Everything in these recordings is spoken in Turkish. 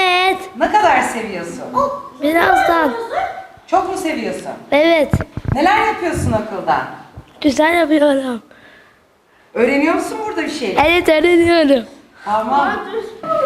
Evet, Ne kadar seviyorsun? birazdan. Çok mu seviyorsun? Evet, Neler yapıyorsun okulda? güzel yapıyorum. Öğreniyor musun burada bir şey? Evet, öğreniyorum. Tamam.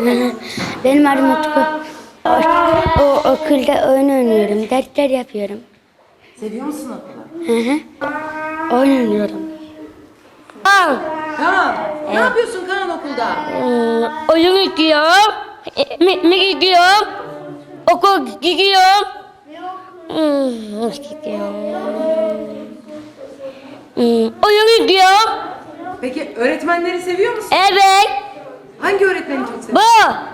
Benim adım Utku. O okulda oyun oynuyorum, dersler yapıyorum. Seviyor musun okulu? Hı hı. Oyun oynuyorum. Al, Kaan, ne yapıyorsun Kaan okulda? ıı, oyun gidiyorum. Ekmek gidiyorum. Okul gidiyorum. Hmm, gidiyorum. Hmm, oyun gidiyorum. Peki öğretmenleri seviyor musun? Evet, Hangi öğretmeni çok seviyorsun? bu.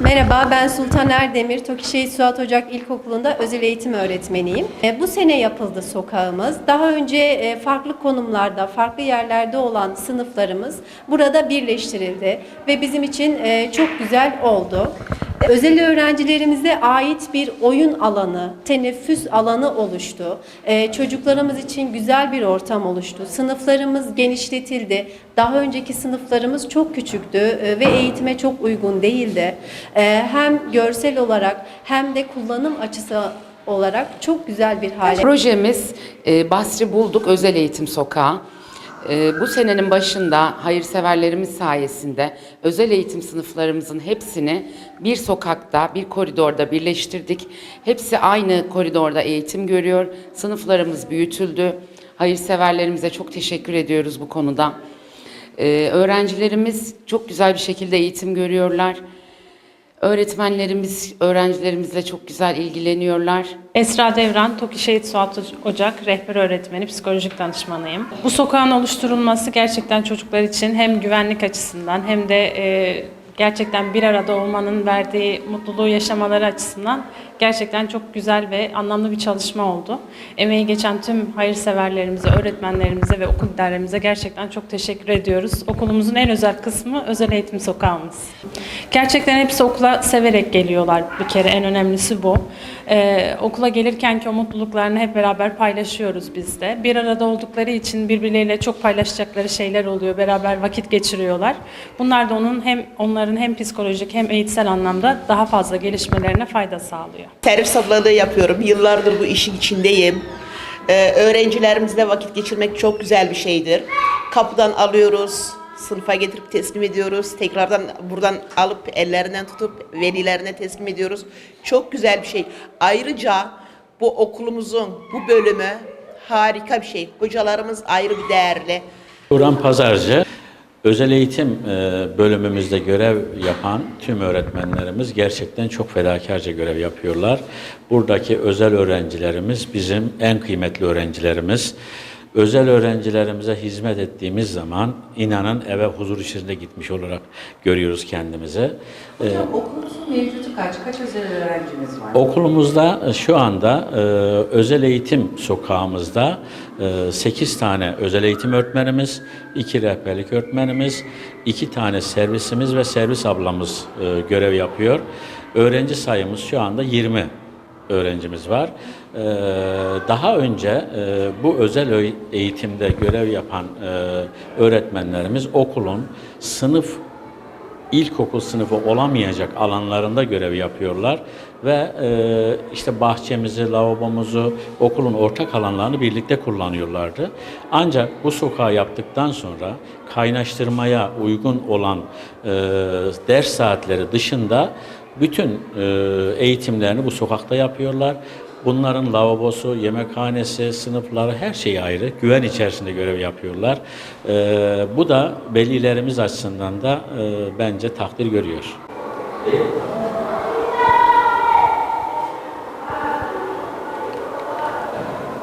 Merhaba, ben Sultan Erdemir, Tokişehir Suat Ocak İlkokulu'nda özel eğitim öğretmeniyim. E, Bu sene yapıldı sokağımız. Daha önce e, farklı konumlarda, farklı yerlerde olan sınıflarımız burada birleştirildi ve bizim için e, çok güzel oldu. Özel öğrencilerimize ait bir oyun alanı, teneffüs alanı oluştu. E, Çocuklarımız için güzel bir ortam oluştu. Sınıflarımız genişletildi. Daha önceki sınıflarımız çok küçüktü e, ve eğitime çok uygun değildi. E, Hem görsel olarak hem de kullanım açısı olarak çok güzel bir hale Projemiz e, Basri Bulduk Özel Eğitim Sokağı. E, bu senenin başında hayırseverlerimiz sayesinde özel eğitim sınıflarımızın hepsini bir sokakta, bir koridorda birleştirdik. Hepsi aynı koridorda eğitim görüyor. Sınıflarımız büyütüldü. Hayırseverlerimize çok teşekkür ediyoruz bu konuda. E, öğrencilerimiz çok güzel bir şekilde eğitim görüyorlar. Öğretmenlerimiz öğrencilerimizle çok güzel ilgileniyorlar. Esra Devran, TOKİ Şehit Suat Ocak rehber öğretmeni, psikolojik danışmanıyım. Bu sokağın oluşturulması gerçekten çocuklar için hem güvenlik açısından hem de e, gerçekten bir arada olmanın verdiği mutluluğu yaşamaları açısından gerçekten çok güzel ve anlamlı bir çalışma oldu. Emeği geçen tüm hayırseverlerimize, öğretmenlerimize ve okul idaremize gerçekten çok teşekkür ediyoruz. Okulumuzun en özel kısmı özel eğitim sokağımız. Gerçekten hepsi okula severek geliyorlar bir kere en önemlisi bu. Ee, okula gelirken ki o mutluluklarını hep beraber paylaşıyoruz biz de. Bir arada oldukları için birbirleriyle çok paylaşacakları şeyler oluyor. Beraber vakit geçiriyorlar. Bunlar da onun hem onların hem psikolojik hem eğitsel anlamda daha fazla gelişmelerine fayda sağlıyor. Servis ablalığı yapıyorum. Yıllardır bu işin içindeyim. Ee, öğrencilerimizle vakit geçirmek çok güzel bir şeydir. Kapıdan alıyoruz, sınıfa getirip teslim ediyoruz. Tekrardan buradan alıp ellerinden tutup velilerine teslim ediyoruz. Çok güzel bir şey. Ayrıca bu okulumuzun bu bölümü harika bir şey. Hocalarımız ayrı bir değerli. Turan Pazarcı, özel eğitim e, bölümümüzde görev yapan tüm öğretmenlerimiz gerçekten çok fedakarca görev yapıyorlar. Buradaki özel öğrencilerimiz bizim en kıymetli öğrencilerimiz. Özel öğrencilerimize hizmet ettiğimiz zaman inanın eve huzur içinde gitmiş olarak görüyoruz kendimizi. Ee, Okulumuzun mevcutu kaç? Kaç özel öğrencimiz var? Okulumuzda e, şu anda e, özel eğitim sokağımızda 8 tane özel eğitim öğretmenimiz, 2 rehberlik öğretmenimiz, 2 tane servisimiz ve servis ablamız e, görev yapıyor. Öğrenci sayımız şu anda 20 öğrencimiz var. E, Daha önce e, bu özel eğitimde görev yapan e, öğretmenlerimiz okulun sınıf ilkokul sınıfı olamayacak alanlarında görev yapıyorlar ve e, işte bahçemizi, lavabomuzu, okulun ortak alanlarını birlikte kullanıyorlardı. Ancak bu sokağı yaptıktan sonra kaynaştırmaya uygun olan ders saatleri dışında bütün eğitimlerini bu sokakta yapıyorlar. Bunların lavabosu, yemekhanesi, sınıfları her şey ayrı. Güven içerisinde görev yapıyorlar. Ee, bu da velilerimiz açısından da e, bence takdir görüyor.